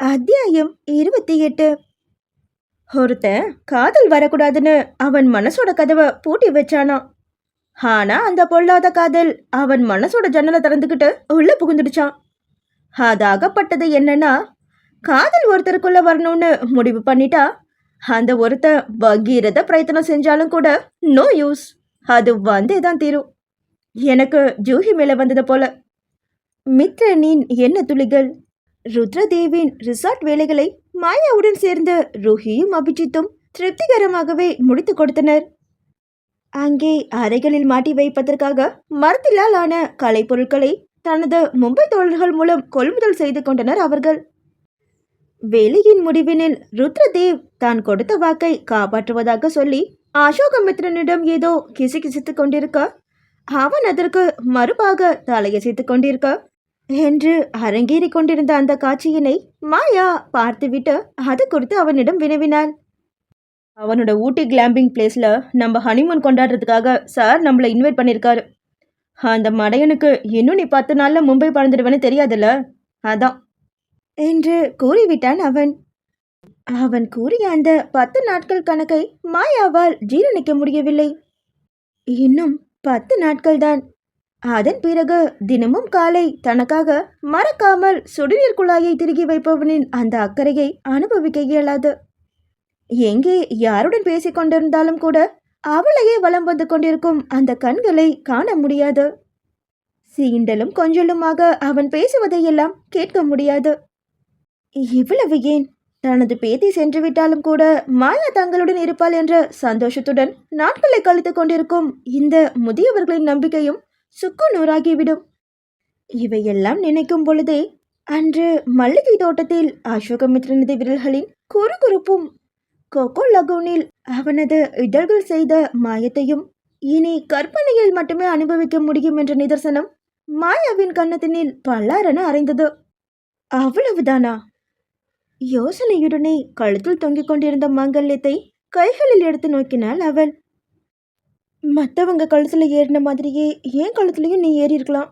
அத்தியாயம் இருபத்தி எட்டு. ஒருத்தன் காதல் வரக்கூடாதுன்னு அவன் மனசோட கதவை பூட்டி வச்சானா ஆனா அந்த பொல்லாத காதல் அவன் மனசோட ஜன்னலை திறந்துக்கிட்டு உள்ள புகுந்துடுச்சான் அதாகப்பட்டது என்னன்னா காதல் ஒருத்தருக்குள்ள வரணும்னு முடிவு பண்ணிட்டா அந்த ஒருத்தன் பகீரத பிரயத்தனம் செஞ்சாலும் கூட நோ யூஸ் அது வந்தே தான் தீரும். எனக்கு ஜூஹி மேல வந்தது போல. மித்ரனின் என்ன துளிகள் ருத்ரதேவின் ரிசார்ட் வேலைகளை மாயாவுடன் சேர்ந்த ருஹியும் அபிஜித்தும் திருப்திகரமாகவே முடித்து கொடுத்தனர். அங்கே அறைகளில் மாட்டி வைப்பதற்காக மரத்திலால் ஆன கலைப்பொருட்களை தனது மும்பை தோழர்கள் மூலம் கொள்முதல் செய்து கொண்டனர் அவர்கள். வேலையின் முடிவினில் ருத்ரதேவ் தான் கொடுத்த வாக்கை காப்பாற்றுவதாக சொல்லி அசோகமித்ரனிடம் ஏதோ கிசுகிசுத்துக் கொண்டிருக்க அவன் அதற்கு மறுபாக தலையசைத்துக் கொண்டிருக்க என்று அரங்கேறி கொண்டிருந்த அந்த காட்சியினை மாயா பார்த்துவிட்டு அது குறித்து அவனிடம் வினவினாள் அவனோட ஊட்டி கிளாம்பிங் பிளேஸில் நம்ம ஹனிமூன் கொண்டாடுறதுக்காக சார் நம்மளை இன்வைட் பண்ணியிருக்காரு அந்த மடையனுக்கு இன்னும் நீ பத்து நாளில் மும்பை பறந்துடுவேன்னு தெரியாதுல்ல? அதான். என்று கூறிவிட்டான் அவன். அவன் கூறிய அந்த பத்து நாட்கள் கணக்கை மாயாவால் ஜீரணிக்க முடியவில்லை. இன்னும் பத்து நாட்கள்தான் அதன் பிறகு தினமும் காலை தனக்காக மறக்காமல் சுடுநீர் குழாயை திருகி வைப்பவனின் அந்த அக்கறையை அனுபவிக்க இயலாது. எங்கே யாருடன் பேசிக் கொண்டிருந்தாலும் கூட அவளையே வலம் வந்து கொண்டிருக்கும் அந்த கண்களை காண முடியாது. சீண்டலும் கொஞ்சலுமாக அவன் பேசுவதையெல்லாம் கேட்க முடியாது. இவ்வளவு ஏன்? தனது பேத்தி சென்று விட்டாலும் கூட மாயா தங்களுடன் இருப்பாள் என்ற சந்தோஷத்துடன் நாட்களை கழித்துக் கொண்டிருக்கும் இந்த முதியவர்களின் நம்பிக்கையும் சுக்கு நூறாகிவிடும். இவையெல்லாம் நினைக்கும் பொழுதே அன்று மல்லிகை தோட்டத்தில் அசோகமித்ரனது விரல்களின் குறுகுறுப்பும் கொக்கோ லகோனில் அவனது இதழ்கள் செய்த மாயத்தையும் இனி கற்பனையில் மட்டுமே அனுபவிக்க முடியும் என்ற நிதர்சனம் மாயாவின் கன்னத்தினில் பல்லாரென அறைந்தது அவ்வளவுதானா? யோசனையுடனே கழுத்தில் தொங்கிக் கொண்டிருந்த மாங்கல்யத்தை கைகளில் எடுத்து நோக்கினாள் அவள். மற்றவங்க கழுத்தில் ஏறின மாதிரியே என் கழுத்துலையும் நீ ஏறி இருக்கலாம்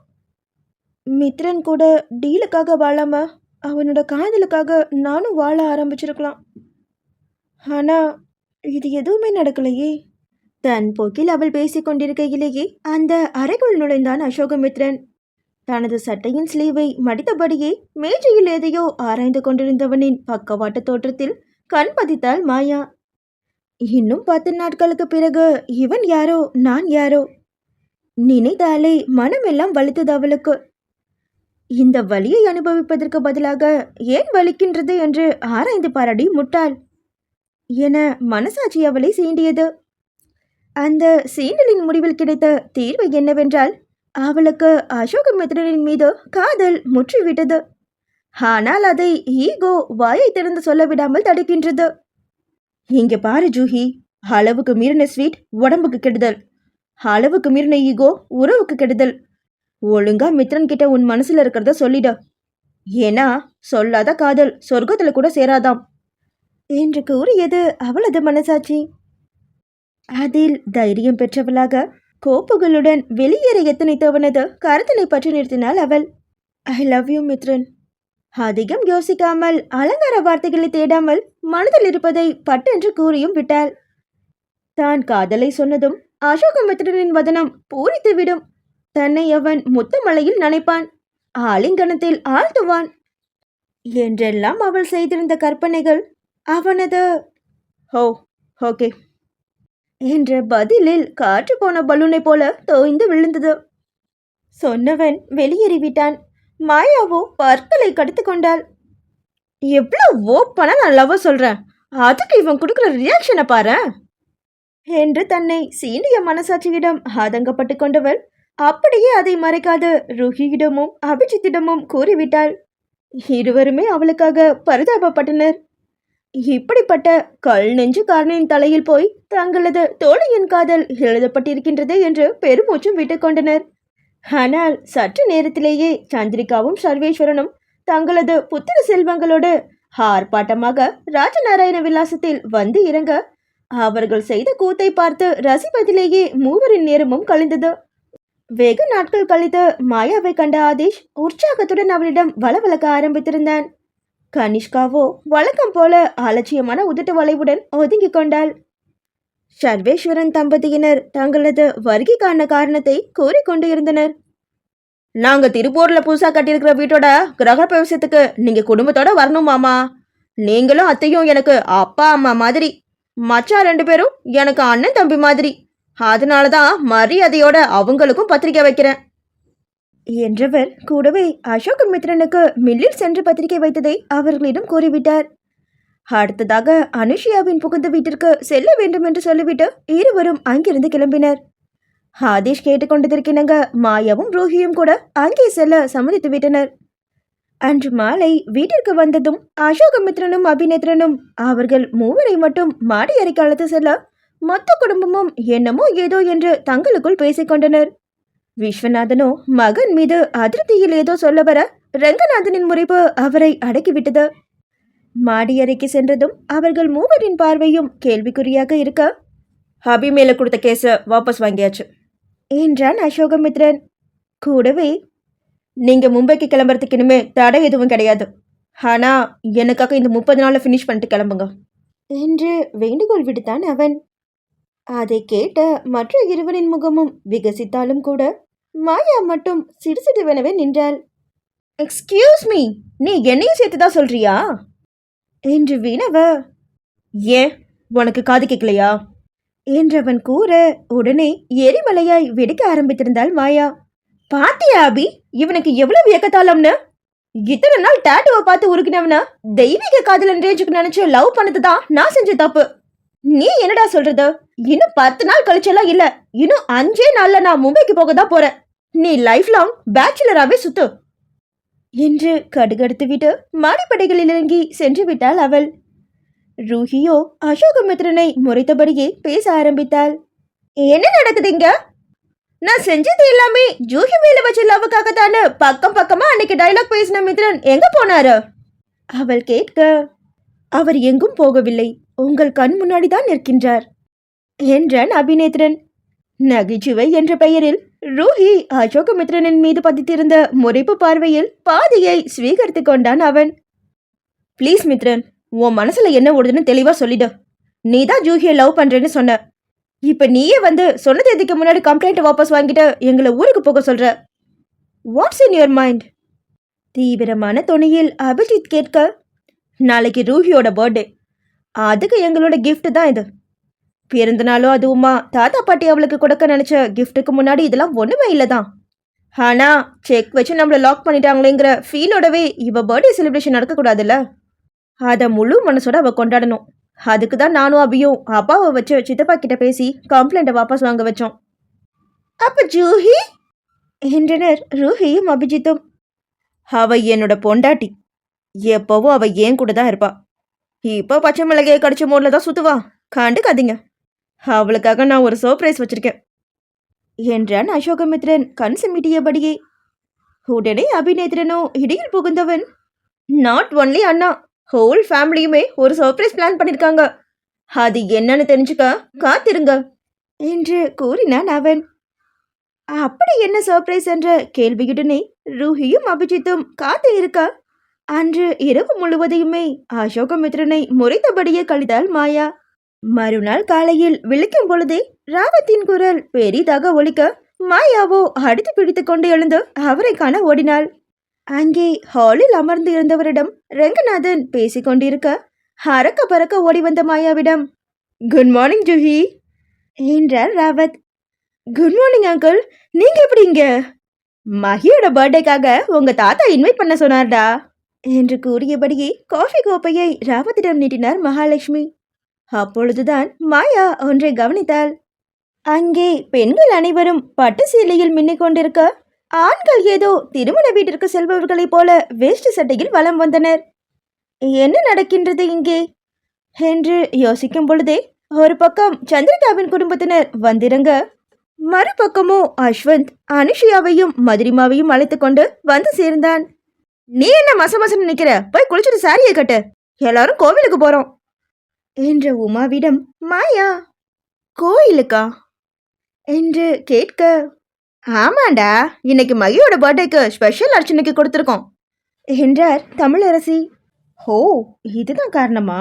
மித்ரன் கூட டீலுக்காக வாழாம அவனோட காதலுக்காக நானும் வாழ ஆரம்பிச்சிருக்கலாம். ஆனால் இது எதுவுமே நடக்கலையே. தன் போக்கில் அவள் பேசிக்கொண்டிருக்கையிலேயே அந்த அறைக்குள் நுழைந்தான் அசோகமித்ரன் தனது சட்டையின் ஸ்லீவை மடித்தபடியே மேஜையில் எதையோ ஆராய்ந்து கொண்டிருந்தவனின் பக்கவாட்டு தோற்றத்தில் கண் பதித்தாள் மாயா. இன்னும் பத்து நாட்களுக்கு பிறகு இவன் யாரோ நான் யாரோ? நினைத்தாலே மனமெல்லாம் வலித்தது அவளுக்கு. இந்த வலியை அனுபவிப்பதற்கு பதிலாக ஏன் வலிக்கின்றது என்று ஆராய்ந்து பாராடி முட்டாள். என மனசாட்சி அவளை சீண்டியது. அந்த சீண்டலின் முடிவில் கிடைத்த தீர்வு என்னவென்றால் அவளுக்கு அசோகமித்ரனின் மீது காதல் முற்றிவிட்டது. ஆனால் அதை ஈகோ வாயை திறந்து சொல்ல விடாமல் தடுக்கின்றது. இங்க பாரு ஜூஹி அளவுக்கு மீறின ஸ்வீட் உடம்புக்கு கெடுதல். அளவுக்கு மீறின ஈகோ உறவுக்கு கெடுதல். ஒழுங்கா மித்ரன் கிட்ட உன் மனசுல இருக்கிறத சொல்லிட. ஏன்னா சொல்லாத காதல் சொர்க்கத்துல கூட சேராதாம். என்று கூறியது அவளது மனசாட்சி. அதில் தைரியம் பெற்றவளாக கோப்புகளுடன் வெளியேற எத்தனை தவனது கருத்தனை பற்றி நிறுத்தினாள் அவள். I love you Mithran. அதிகம் யோசிக்காமல் அலங்கார வார்த்தைகளை தேடாமல் மனதில் இருப்பதை பட்டென்று கூறியும் விட்டாள். தான் காதலை சொன்னதும் அசோகமித்திரனின் வதனம் பூரித்துவிடும். தன்னை அவன் முத்தமலையில் நனைப்பான். ஆலிங்கனத்தில் ஆழ்த்துவான். என்றெல்லாம் அவள் செய்திருந்த கற்பனைகள் அவனது ஓ ஓகே என்ற பதிலில் காற்று போன பலூனை போல தோய்ந்து விழுந்தது. சொன்னவன் வெளியேறிவிட்டான். மாயாவோ பற்களை கடித்து கொண்டாள். எவ்வளோ ஓப்பனா நான் லவ் சொல்கிறேன் அதுக்கு இவன் கொடுக்குற ரியாக்ஷனை பாரு. என்று தன்னை சீனிய மனசாட்சியிடம் ஆதங்கப்பட்டு கொண்டவள் அப்படியே அதை மறைக்காது ருஹியிடமும் அபிஜித்திடமும் கூறிவிட்டாள். இருவருமே அவளுக்காக பரிதாபப்பட்டனர். இப்படிப்பட்ட கல் நெஞ்சுக்காரனின் தலையில் போய் தங்களது தோழியின் காதல் எழுதப்பட்டிருக்கின்றது என்று பெருமூச்சும் விட்டுக்கொண்டனர் ஆனால் சற்று நேரத்திலேயே சந்திரிகாவும் சர்வேஸ்வரனும் தங்களது புத்திர செல்வங்களோடு ஆர்ப்பாட்டமாக ராஜநாராயண விலாசத்தில் வந்து இறங்க அவர்கள் செய்த கூத்தை பார்த்து ரசிப்பதிலேயே மூவரின் நேரமும் கழிந்தது. வெகு நாட்கள் கழித்து மாயாவை கண்ட ஆதேஷ் உற்சாகத்துடன் அவளிடம் வளவளக்க ஆரம்பித்திருந்தான். கனிஷ்காவோ வழக்கம் போல அலட்சியமான உதட்டு வளைவுடன் ஒதுங்கிக் கொண்டாள். சர்வேஸ்வரன் தம்பதியினர் தங்களது வருகைக்கான காரணத்தை கூறிக்கொண்டு இருந்தனர். நாங்க திருப்பூர்ல புதுசா கட்டியிருக்கிற வீட்டோட கிரக பிரவேசத்துக்கு நீங்க குடும்பத்தோட வரணும் மாமா. நீங்களும் அத்தையும் எனக்கு அப்பா அம்மா மாதிரி மச்சான் ரெண்டு பேரும் எனக்கு அண்ணன் தம்பி மாதிரி. அதனால தான் மரியாதையோட அவங்களுக்கும் பத்திரிக்கை வைக்கிறேன். என்றவர் கூடவே அசோக் மித்ரனுக்கு மில்லில் சென்று பத்திரிகை வைத்ததை அவர்களிடம் கூறிவிட்டார். அடுத்ததாக அனுஷியாவின் புகுந்த வீட்டிற்கு செல்ல வேண்டும் என்று சொல்லிவிட்டு இருவரும் அங்கிருந்து கிளம்பினர். ஆதேஷ் கேட்டுக்கொண்டிருக்கிறங்க மாயாவும் ரோஹியும் கூட அங்கே செல்ல சம்மதித்து விட்டனர். அன்று மாலை வீட்டிற்கு வந்ததும் அசோகமித்ரனும் அபிநேத்ரனும் அவர்கள் மூவரை மட்டும் மாடி அறைக்கு அழைத்து செல்ல மொத்த குடும்பமும் என்னமோ ஏதோ என்று தங்களுக்குள் பேசிக்கொண்டனர் விஸ்வநாதனோ மகன் மீது அதிருப்தியில் ஏதோ சொல்ல வர ரங்கநாதனின் முறைப்பு அவரை அடக்கிவிட்டது. மாடி அறைக்கு சென்றதும் அவர்கள் மூவரின் பார்வையும் கேள்விக்குறியாக இருக்க ஹபி மேல கொடுத்த கேஸை வாபஸ் வாங்கியாச்சு. என்றான் அசோகமித்ரன். கூடவே நீங்க மும்பைக்கு கிளம்புறதுக்கு இனிமே தடை எதுவும் கிடையாது. ஆனா எனக்காக இந்த முப்பது நாள்ல ஃபினிஷ் பண்ணிட்டு கிளம்புங்க. என்று வேண்டுகோள் விடுத்தான் அவன். அதை கேட்ட மற்ற இருவரின் முகமும் விகசித்தாலும் கூட மாயா மட்டும் சிடுசிடுவெனவே நின்றாள். எக்ஸ்கியூஸ் மீ நீ என்னையும் சேர்த்து தான் சொல்றியா? என்று வினவ ஏன்? உனக்கு காது கேட்கலையா? என்றவன் கூற உடனே எரிமலையாய் வெடிக்க ஆரம்பித்திருந்தாள் மாயா. பாத்தியா அபி? இவனுக்கு எவ்வளவு வியக்கத்தாளம்னு இத்தனை நாள் டேட்டுவை பார்த்து உருக்கினவனா? தெய்வீக காதலன் ரேஞ்சுக்கு நினைச்சு லவ் பண்ணது தான் நான் செஞ்ச தப்பு. நீ என்னடா சொல்றது? இன்னும் பத்து நாள் கழிச்செல்லாம் இல்ல. இன்னும் அஞ்சே நாள்ல நான் மும்பைக்கு போக தான் போறேன். நீ லைஃப் லாங் பேச்சுலராகவே சுத்து. என்று கடுகடுத்து விட்டு மாடிப்படைகளில் இறங்கி சென்று விட்டாள் அவள். ரூஹியோ அசோகமித்ரனை முறைத்தபடியே பேச ஆரம்பித்தாள். என்ன நடக்குதுங்க நான் செஞ்சது எல்லாமே ஜூஹி மேல வச்ச லவ்வுக்காக தானே பக்கம் பக்கமா அன்னைக்கு டைலாக் பேசின மித்ரன் எங்க போனாரு? அவள் கேட்க அவர் எங்கும் போகவில்லை. உங்கள் கண் முன்னாடி தான் நிற்கின்றார் என்றான் அபிநேத்ரன். நகைச்சுவை என்ற பெயரில் ரூஹி அசோகமித்ரனின் மீது பதித்திருந்த முறைப்பு பார்வையில் பாதியை ஸ்வீகரித்து கொண்டான் அவன். ப்ளீஸ் மித்ரன் உன் மனசுல என்ன ஓடுதுன்னு தெளிவா சொல்லிடு. நீ தான் ஜூஹியை லவ் பண்றேன்னு சொன்ன. இப்ப நீயே வந்து சொன்ன தேதிக்கு முன்னாடி கம்ப்ளைண்ட் வாபஸ் வாங்கிட்டு எங்களை ஊருக்கு போக சொல்ற? வாட்ஸ் இன் யுவர் மைண்ட் தீவிரமான துணியில் அபிஜித் கேட்க நாளைக்கு ரூஹியோட பர்த்டே அதுக்கு எங்களோட கிஃப்ட் தான் இது. பிறந்தநாளோ அதுவுமா? தாத்தா பாட்டி அவளுக்கு கொடுக்க நினைச்ச கிஃப்ட்டுக்கு முன்னாடி இதெல்லாம் ஒன்றுமே இல்லை தான் ஆனால் செக் வச்சு நம்மளை லாக் பண்ணிட்டாங்களேங்கிற ஃபீலோடவே இவ பர்த்டே செலிப்ரேஷன் நடக்கக்கூடாதுல்ல? அதை முழு மனசோட அவள் கொண்டாடணும். அதுக்கு தான் நானும் அபியும் அப்பாவை வச்சு சித்தப்பா கிட்ட பேசி கம்ப்ளைண்ட்டை வாபஸ் வாங்க வச்சோம். அப்போ ஜூஹி? என்றனர் ரூஹியும் அபிஜித்தும். அவ என்னோட பொண்டாட்டி. எப்பவும் அவ ஏன் கூட தான் இருப்பா. இப்போ பச்சை மிளகையை கடிச்ச மோட்ல தான் சுத்துவா. கண்டுக்காதீங்க. அவளுக்காக நான் ஒரு சர்ப்ரைஸ் வச்சிருக்கேன். என்றான் அசோகமித்ரன் கண் சிமிட்டியபடியே. உடனே அபிநேத்ரனோ இடையில் புகுந்தவன்? நாட் ஒன்லி அண்ணா ஹோல் ஃபேமிலியுமே ஒரு சர்ப்ரைஸ் பிளான் பண்ணியிருக்காங்க அது என்னன்னு தெரிஞ்சுக்க காத்திருங்க என்று கூறினான் அவன். அப்படி என்ன சர்ப்ரைஸ் என்ற கேள்வியுடனே ரூஹியும் அபிஜித்தும் காத்து இருக்க. அன்று இரவு முழுவதையுமே அசோகமித்ரனை முறைத்தபடியே கழித்தாள் மாயா மறுநாள் காலையில் விழிக்கும் பொழுதே ராவத்தின் குரல் பெரிதாக ஒலிக்க மாயாவோ அடித்து பிடித்து கொண்டு எழுந்து அவரை காண ஓடினாள். அங்கே ஹாலில் அமர்ந்து இருந்தவரிடம் ரங்கநாதன் பேசிக் கொண்டிருக்க அறக்க பறக்க ஓடி வந்த மாயாவிடம் குட் மார்னிங் ஜூஹி என்றார் ராவத். குட் மார்னிங் அங்கிள் நீங்க எப்படி இங்க? மகியோட பர்த்டேக்காக உங்க தாத்தா இன்வைட் பண்ண சொன்னார்டா என்று கூறியபடியே காஃபி கோப்பையை ராவத்திடம் நீட்டினார் மகாலட்சுமி. அப்பொழுதுதான் மாயா ஒன்றை கவனித்தாள். அங்கே பெண்கள் அனைவரும் பட்டு சீலையில் மின்னிக் கொண்டிருக்க ஆண்கள் ஏதோ திருமண வீட்டிற்கு செல்பவர்களைப் போல வேஷ்டி சட்டையில் வலம் வந்தனர். என்ன நடக்கின்றது இங்கே? என்று யோசிக்கும் பொழுதே ஒரு பக்கம் சந்திரிகாவின் குடும்பத்தினர் வந்திறங்க மறுபக்கமோ அஸ்வந்த் அனுஷியாவையும் மதுரிமாவையும் அழைத்து கொண்டு வந்து சேர்ந்தான். நீ என்ன மச மசன்னு நிக்கிற? போய் குளிச்சுட்டு சாரியை கட்டு. எல்லாரும் கோவிலுக்கு போறோம். என்ற உமாவிடம் மாயா கோயிலுக்கா? என்று கேட்க ஆமாண்டா இன்னைக்கு மகியோட பர்த்டேக்கு ஸ்பெஷல் அர்ச்சனைக்கு கொடுத்துருக்கோம். என்றார் தமிழரசி. ஹோ இதுதான் காரணமா?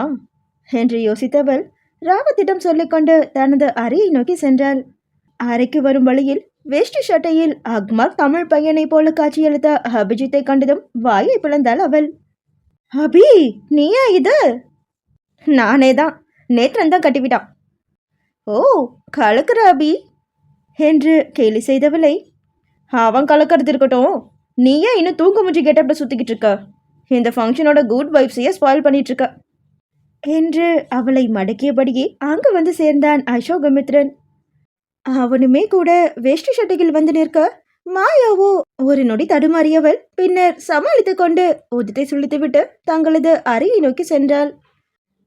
என்று யோசித்தவள் ராவத்திடம் சொல்லிக்கொண்டு தனது அறையை நோக்கி சென்றாள். அறைக்கு வரும் வழியில் வேஷ்டி சட்டையில் அக்மார் தமிழ் பையனைப் போல காட்சியளித்த அபிஜித்தை கண்டதும் வாயை பிளந்தாள் அவள். அபி நீயா இது? நானே தான் நேற்றன் தான் கட்டிவிட்டான். ஓ கலக்குற அபி என்று கேலி செய்தவளை அவன் கலக்கிறது இருக்கட்டும். நீ ஏன் இன்னும் தூங்க முடிச்சு கெட்டப்ல சுத்திக்கிட்டு இருக்க. இந்த ஃபங்க்ஷனோட குட் வைப்ஸையே ஸ்பாயில் பண்ணிட்டு இருக்க என்று அவளை மடக்கியபடியே அங்கு வந்து சேர்ந்தான் அசோகமித்ரன். அவனுமே கூட வேஷ்டி சட்டையில் வந்து நிற்க மாயாவோ ஒரு நொடி தடுமாறியவள். பின்னர் சமாளித்து கொண்டு உதத்தை சுழித்துவிட்டு தங்களது அறையை நோக்கி சென்றாள்.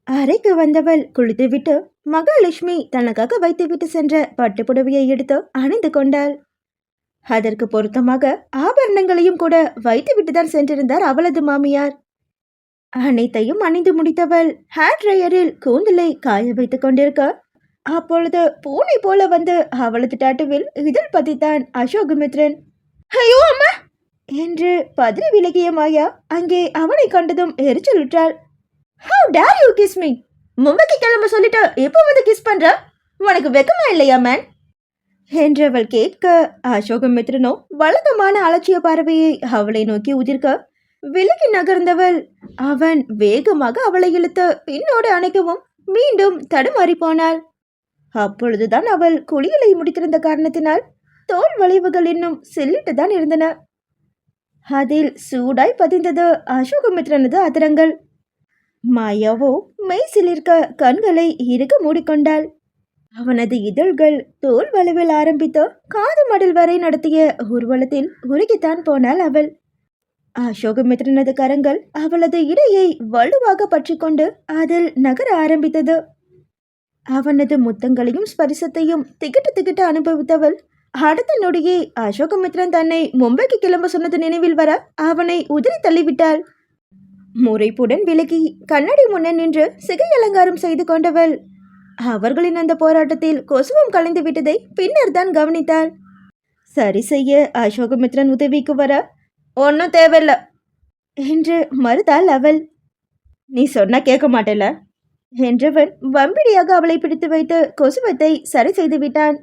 அறைக்கு வந்தவள் குளித்துவிட்டு மகாலட்சுமி தனக்காக வைத்துவிட்டு சென்ற பட்டுப்புடவையை எடுத்து அணிந்து கொண்டாள். அதற்கு பொருத்தமாக ஆபரணங்களையும் கூட வைத்துவிட்டு தான் சென்றிருந்தார் அவளது மாமியார். அனைத்தையும் அணிந்து முடித்தவள் ஹேர் ட்ரையரில் கூந்தலை காய வைத்துக் கொண்டிருக்க அப்பொழுது பூனை போல வந்து அவளது டாட்டுவில் இதழ் பதித்தான் அசோகமித்ரன். ஐயோ அம்மா! என்று பதறி விலகிய மாயா அங்கே அவனை கண்டதும் எரிச்சலுற்றாள். How dare you kiss me மும்பைக்கு கிளம்ப சொல்லிட்டு எப்போ வந்து கிஸ் பண்ற? உனக்கு வெக்கமா இல்லையா மேன் என்றவள் கேட்க அசோகமித்ரனோ வழக்கமான அலட்சிய பார்வையை அவளை நோக்கி உதிர்க்க விலகி நகர்ந்தவள் அவன் வேகமாக அவளை இழுத்து பின்னோடு அணைக்கவும் மீண்டும் தடுமாறி போனாள். அப்பொழுதுதான் அவள் குளியலை முடித்திருந்த காரணத்தினால் தோல் வளைவுகள் இன்னும் செல்லிட்டுதான் இருந்தன. அதில் சூடாய் பதிந்தது அசோகமித்ரனது அதிரங்கள். மாயாவோ மெய் சிலிர்க்க கண்களை இறுக மூடிக்கொண்டாள். அவனது இதழ்கள் தோல் வளவில் ஆரம்பித்து காது மடல் வரை நடத்திய ஊர்வலத்தில் உருகித்தான் போனாள் அவள். அசோகமித்ரனது கரங்கள் அவளது இடையை வலுவாக பற்றிக்கொண்டு அதில் நகர ஆரம்பித்தது. அவனது முத்தங்களையும் ஸ்பரிசத்தையும் திகிட்டு திகிட்டு அனுபவித்தவள். அடுத்த நொடியே அசோகமித்ரன் தன்னை மும்பைக்கு கிளம்ப சொன்னது நினைவில் வர அவனை உதிரி தள்ளிவிட்டாள். முறைப்புடன் விலகி கண்ணாடி முன்னே நின்று சிகை அலங்காரம் செய்து கொண்டவள். அவர்களின் அந்த போராட்டத்தில் கொசுவம் கலைந்து விட்டதை பின்னர் தான் கவனித்தாள். சரி செய்ய அசோகமித்ரன் உதவிக்கு வர. ஒன்றும் தேவையில்ல என்று மறுத்தாள் அவள். நீ சொன்னா கேட்க மாட்டேல என்றவன் வம்பிடியாக அவளை பிடித்து வைத்து கொசுவத்தை சரி செய்து விட்டான்.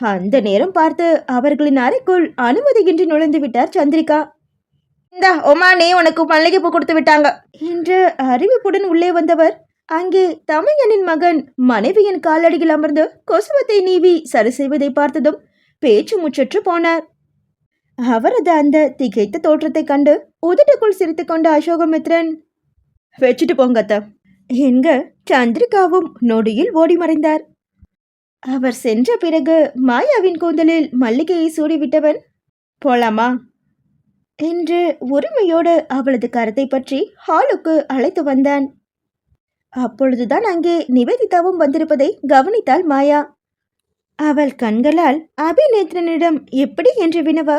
அந்த நேரம் பார்த்து அவர்களின் அறைக்குள் அனுமதியின்றி நுழைந்து விட்டார் சந்திரிகா. இந்தா ஒமானே நீ உனக்கு மல்லிகை பூ கொடுத்து விட்டாங்க. என்று அறிவிப்புடன் உள்ளே வந்தவர் அங்கே தமையனின் மகன் மனைவியின் காலடியில் அமர்ந்து கொசுவத்தை நீவி சரி செய்வதை பார்த்ததும் பேச்சு முற்றற்று போனார். அவரது அந்த திகைத்த தோற்றத்தைக் கண்டு உதட்டுக்குள் சிரித்துக்கொண்ட அசோகமித்ரன் வச்சுட்டு போங்கத்த என்க சந்திரிகாவும் நொடியில் ஓடி மறைந்தார். அவர் சென்ற பிறகு மாயாவின் கூந்தலில் மல்லிகையை சூடிவிட்டவன் போலாமா? என்று உரிமையோடு அவளது கருத்தை பற்றி ஹாலுக்கு அழைத்து வந்தான். அப்பொழுதுதான் அங்கே நிவேதிதாவும் வந்திருப்பதை கவனித்தாள் மாயா. அவள் கண்களால் அபிநேத்ரனிடம் எப்படி என்று வினவ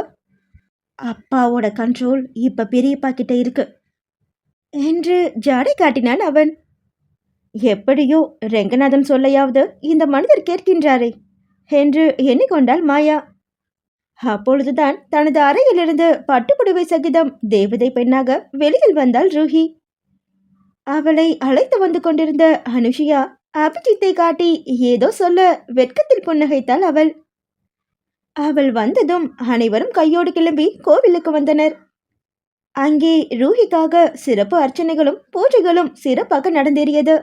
அப்பாவோட கண்ட்ரோல் இப்ப பெரியப்பா கிட்ட இருக்கு என்று ஜாடை காட்டினான் அவன். எப்படியோ ரெங்கநாதன் சொல்லையாவது இந்த மனிதர் கேட்கின்றாரே என்று எண்ணிக்கொண்டாள் மாயா. அப்பொழுதுதான் தனது அறையிலிருந்து பட்டுப்புடவை சகிதம் தேவதை பெண்ணாக வெளியில் வந்தாள் ரூஹி. அவளை அழைத்து வந்து கொண்டிருந்த அனுஷியா அபிஜித்தை காட்டி ஏதோ சொல்ல வெட்கத்தில் புன்னகைத்தாள் அவள். அவள் வந்ததும் அனைவரும் கையோடு கிளம்பி கோவிலுக்கு வந்தனர். அங்கே ரூஹிக்காக சிறப்பு அர்ச்சனைகளும் பூஜைகளும் சிறப்பாக நடந்தேறியது.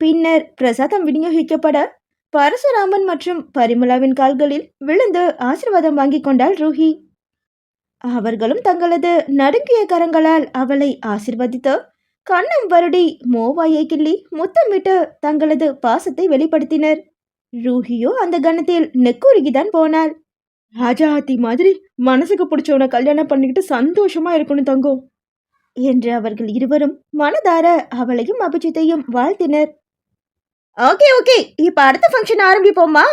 பின்னர் பிரசாதம் விநியோகிக்கப்பட பரசுராமன் மற்றும் பரிமளாவின் கால்களில் விழுந்து ஆசீர்வாதம் வாங்கிக் கொண்டாள் ரூஹி. அவர்களும் தங்களது நடுங்கிய கரங்களால் அவளை ஆசிர்வதித்து கண்ணம் வருடி மோவாயை கிள்ளி முத்தமிட்டு தங்களது பாசத்தை வெளிப்படுத்தினர். ரூஹியோ அந்த கணத்தில் நெக்குருகிதான் போனாள். ராஜாத்தி மாதிரி மனசுக்கு பிடிச்சவனை கல்யாணம் பண்ணிக்கிட்டு சந்தோஷமா இருக்கணும் தங்கம். என்று அவர்கள் இருவரும் மனதார அவளையும் அபிஜித்தையும் வாழ்த்தினர். Okay okay. இப்ப அடுத்த ஃபங்க்ஷன் ஆரம்பிப்போமா?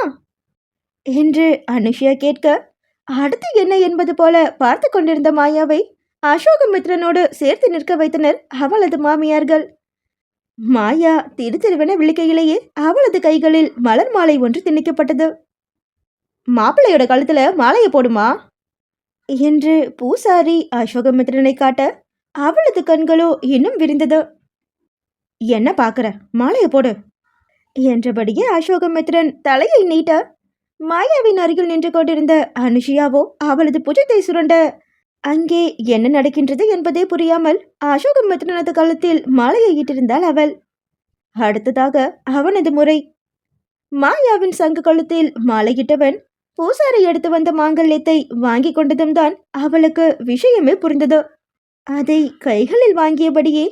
என்று அனுஷியா கேட்க அடுத்து என்ன என்பது போல பார்த்து கொண்டிருந்த மாயாவை அசோகமித்ரனோடு சேர்த்து நிற்க வைத்தனர் அவளது மாமியார்கள். மாயா திரு திருவென விழிக்கையிலேயே அவளது கைகளில் மலர் மாலை ஒன்று திணிக்கப்பட்டது. மாப்பிள்ளையோட கழுத்துல மாலையை போடுமா? என்று பூசாரி அசோகமித்ரனை காட்ட அவளது கண்களோ இன்னும் விரிந்தது. என்ன பார்க்குற மாலையை போடு. என்றபடியே அசோகமித்ரன் தலையை நீட்ட மாயாவின் அருகில் நின்று கொண்டிருந்த அனுஷியாவோ அவளது புஜத்தை சுரண்ட அங்கே என்ன நடக்கின்றது என்பதே புரியாமல் அசோகமித்ரனது கழுத்தில் மாலையை இட்டிருந்தாள் அவள். அடுத்ததாக அவனது முறை. மாயாவின் சங்கு கழுத்தில் மாலையிட்டவன் பூசாரி எடுத்து வந்த மாங்கல்யத்தை வாங்கி கொண்டதும் தான் அவளுக்கு விஷயமே புரிந்தது. அதை கைகளில் வாங்கியபடியே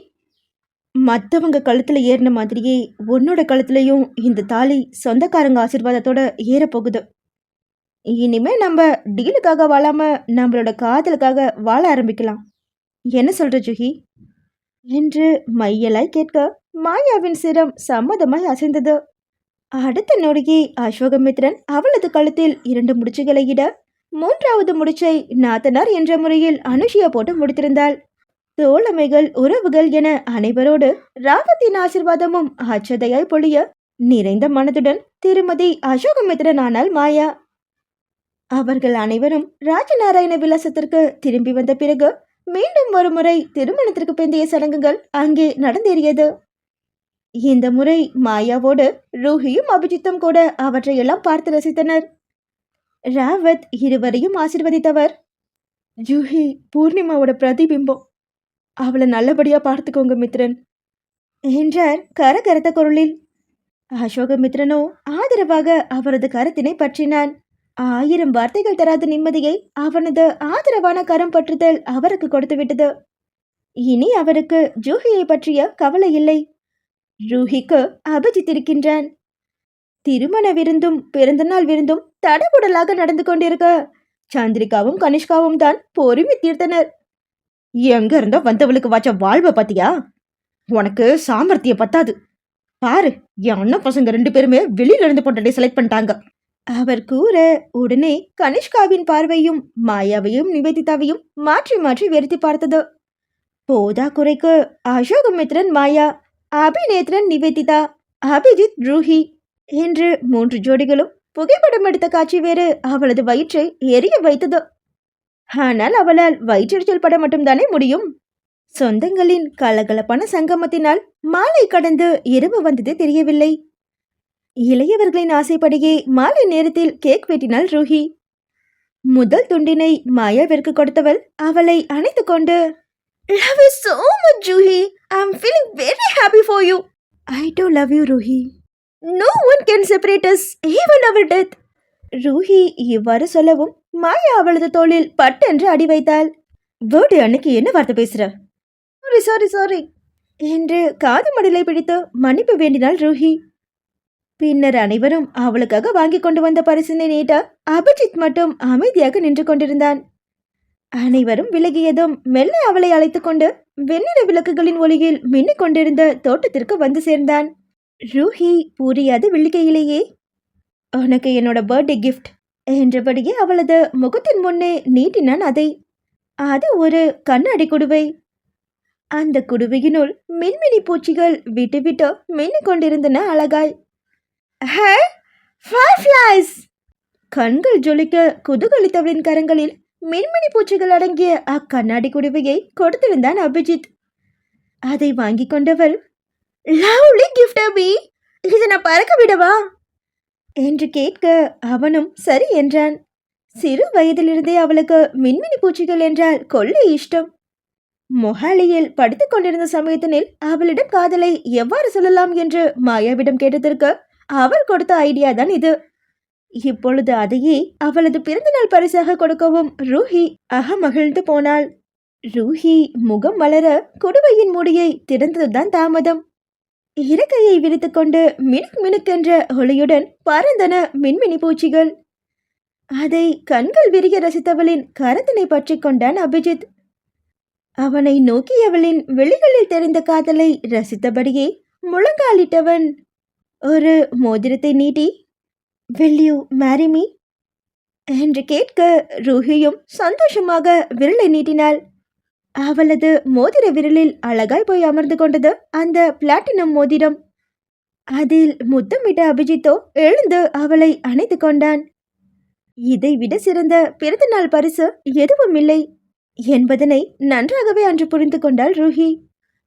மற்றவங்க கழுத்தில் ஏறின மாதிரியே உன்னோட கழுத்துலையும் இந்த தாலி சொந்தக்காரங்க ஆசீர்வாதத்தோட ஏறப்போகுது. இனிமே நம்ம டீலுக்காக வாழாம நம்மளோட காதலுக்காக வாழ ஆரம்பிக்கலாம். என்ன சொல்ற ஜுஹி என்று மையலாய் கேட்க மாயாவின் சிரம் சம்மதமாய் அசைந்தது. அடுத்த நொடியே அசோகமித்ரன் அவளது கழுத்தில் இரண்டு முடிச்சுகளை இட மூன்றாவது முடிச்சை நாத்தனார் என்ற முறையில் அனுஷியா போட்டு முடித்திருந்தாள். தோழமைகள் உறவுகள் என அனைவரோடு ராகத்தின் ஆசிர்வாதமும் அச்சதையாய் பொழிய நிறைந்த மனதுடன் திருமதி அசோகமித்ரன் ஆனால் மாயா. அவர்கள் அனைவரும் ராஜநாராயண விலாசத்திற்கு திரும்பி வந்த பிறகு மீண்டும் ஒரு முறை திருமணத்திற்கு பிந்தைய சடங்குகள் அங்கே நடந்தேறியது. இந்த முறை மாயாவோடு ரூஹியும் அபிஜித்தும் கூட அவற்றையெல்லாம் பார்த்து ரசித்தனர். ராவத் இருவரையும் ஆசிர்வதித்தவர். ஜூஹி பூர்ணிமாவோட பிரதிபிம்பம். அவளை நல்லபடியாக பார்த்துக்கோங்க மித்ரன் என்றார் கரகரத்த குரலில். அசோகமித்ரனோ ஆதரவாக அவரது கரத்தினை பற்றினான். ஆயிரம் வார்த்தைகள் தராத நிம்மதியை அவனது ஆதரவான கரம் பற்றுதல் அவருக்கு கொடுத்து விட்டது இனி அவருக்கு ஜூஹியை பற்றிய கவலை இல்லை. ரூஹிக்கு அபிஜித் இருக்கின்றான் திருமண விருந்தும் பிறந்தநாள் விருந்தும் தடபுடலாக நடந்து கொண்டிருக்க சந்திரிகாவும் கனிஷ்காவும் தான் பொறுமை தீர்த்தனர். எங்க இருந்தோ வந்தவளுக்கு வாச்ச வாழ்வை பாத்தியா? உனக்கு சாமர்த்தியம் பத்தாது. பாரு என் அண்ணன் பசங்க ரெண்டு பேருமே வெளியில இருந்து பொண்டாட்டி செலக்ட் பண்ணிட்டாங்க. அவர் கூற உடனே கனிஷ்காவின் பார்வையும் மாயாவையும் நிவேதிதாவையும் மாற்றி மாற்றி வெறுத்து பார்த்தது. போதா குறைக்கு அசோகமித்ரன் மாயா அபிநேத்ரன் நிவேதிதா அபிஜித் ரூஹி என்று மூன்று ஜோடிகளும் புகைப்படம் எடுத்த காட்சி வேறு அவளது வயிற்றை எரிய வைத்தது. ஆனால் அவளால் வயிற்றெரிச்சல் பட மட்டும்தானே முடியும்? சொந்தங்களின் கலகலப்பான சங்கமத்தினால் மாலை கடந்து இரவு வந்தது தெரியவில்லை. இளையவர்களின் ஆசைப்படியே மாலை நேரத்தில் கேக் வெட்டினாள் ரூஹி. முதல் துண்டினை மாயாவிற்கு கொடுத்தவள் அவளை அணைத்து கொண்டு love you so much Juhi I am feeling very happy for you I too love you Roohi. No one can separate us even our death Roohi இவ்வாறு சொல்லவும் மாயா அவளது தோளில் பட்டென்று அடி வைத்தாள். வேர்டு அன்னைக்கு என்ன வார்த்தை பேசுற? சாரி சாரி சாரி என்று காது மடலை பிடித்து மன்னிப்பு வேண்டினாள் ரூஹி. பின்னர் அனைவரும் அவளுக்காக வாங்கி கொண்டு வந்த பரிசினை நீட்ட அபிஜித் மட்டும் அமைதியாக நின்று கொண்டிருந்தான். அனைவரும் விலகியதும் மெல்ல அவளை அழைத்துக் கொண்டு வெண்ணிற விளக்குகளின் ஒளியில் மின்னிக் கொண்டிருந்த தோட்டத்திற்கு வந்து சேர்ந்தான். ரூஹி புரியாத விழிக்கையிலேயே உனக்கு என்னோட பர்த்டே கிஃப்ட் என்றபடியே அவளது முகத்தின் முன்னே நீட்டினான் அதை. அது ஒரு கண்ணாடி குடுவை. அந்த குடுவையினுள் மின்மினி பூச்சிகள் விட்டு விட்டு மின்னிக் கொண்டிருந்தன அழகாய். ஹே கண்கள் ஜொலிக்க குதுகலித்தவளின் கரங்களில் மின்மினி பூச்சிகள் அடங்கிய அக்கண்ணாடி குடுவையை கொடுத்திருந்தான் அபிஜித். அதை வாங்கி கொண்டவள் லவ்லி கிஃப்ட் அபி! இதை நான் பறக்க விடவா? என்று கேட்க அவனும் சரி என்றான். சிறு வயதிலிருந்தே அவளுக்கு மின்மினி பூச்சிகள் என்றால் கொள்ளை இஷ்டம். மொஹாலியில் படித்துக் கொண்டிருந்த சமயத்தினில் அவளிடம் காதலை எவ்வாறு சொல்லலாம் என்று மாயாவிடம் கேட்டதற்கு அவள் கொடுத்த ஐடியா தான் இது. இப்பொழுது அதையே அவளது பிறந்தநாள் பரிசாக கொடுக்கவும் ரூஹி அகமகிழ்ந்து போனாள். ரூஹி முகம் வளர குடுவையின் முடியை திறந்ததுதான் தாமதம். இறக்கையை விரித்துக்கொண்டு மினுக் மினுக்கென்ற ஒளியுடன் பறந்தன மின்மினி பூச்சிகள். அதை கண்கள் விரிய ரசித்தவளின் கரத்தினை பற்றி கொண்டான் அபிஜித். அவனை நோக்கியவளின் வெளிகளில் தெரிந்த காதலை ரசித்தபடியே முழங்காலிட்டவன் ஒரு மோதிரத்தை நீட்டி will மேரிமி என்று கேட்க ரூஹியும் சந்தோஷமாக விரலை நீட்டினாள். அவளது மோதிர விரலில் அழகாய் போய் அமர்ந்து கொண்டது அந்த பிளாட்டினம் மோதிரம். அதில் முத்தமிட்ட அபிஜித்தோ எழுந்து அவளை அணைத்து கொண்டான். இதை விட சிறந்த பிறந்தநாள் பரிசு எதுவும் இல்லை என்பதனை நன்றாகவே அன்று புரிந்து கொண்டாள் ரூஹி.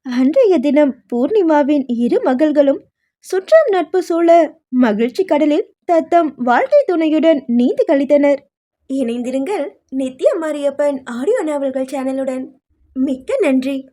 அன்றைய தினம் பூர்ணிமாவின் இரு மகள்களும் சுற்றம் நட்பு சூழ மகிழ்ச்சி கடலில் தத்தம் வாழ்க்கை துணையுடன் நீந்து கழித்தனர். இணைந்திருங்கள் நித்யா மாரியப்பன் ஆடியோ நாவல்கள் சேனலுடன். மிக்க நன்றி.